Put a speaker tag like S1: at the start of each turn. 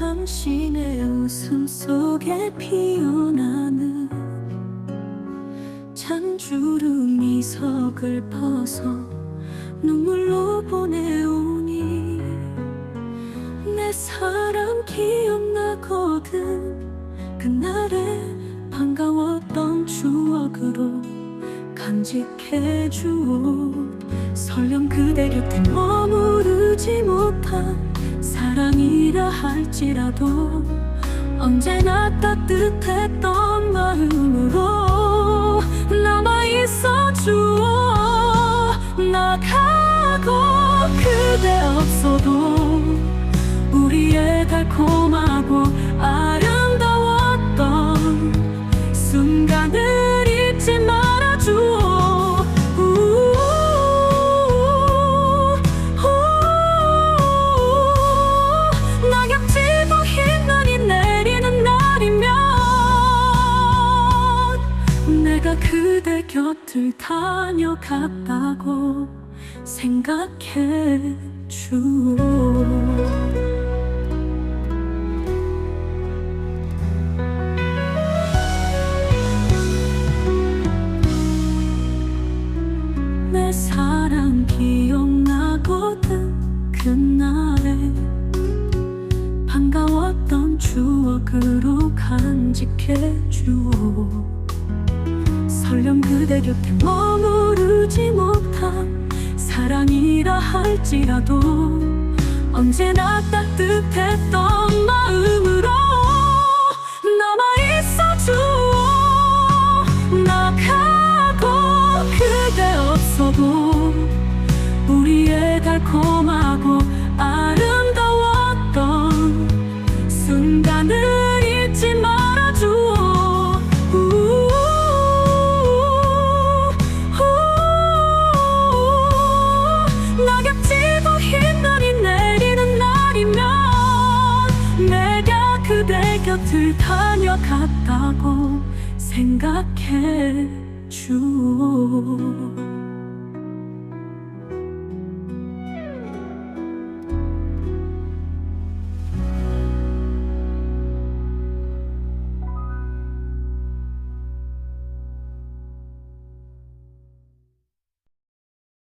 S1: 당신의 웃음 속에 피어나는 잔주름이 벗어 눈물로 보내오니 내 사랑 기억나거든. 그날의 반가웠던 추억으로 간직해주오. 설령 그대 곁에 머무르 지 못한 사랑이라 할지라도 언제나 따뜻했던 마음으로 남아있어 주어 나가고 그대 없어도 우리의 달콤하고 아름다웠 곁을 다녀갔다고 생각해 주오. 내 사랑 기억나거든 그날의 반가웠던 추억으로 간직해 주오 설령 그대 곁에 머무르지 못한 사랑이라 할지라도 언제나 따뜻했던 마음으로 남아있어 주오 나가고 그대 없어도 곁을 다녀갔다고 생각해 주오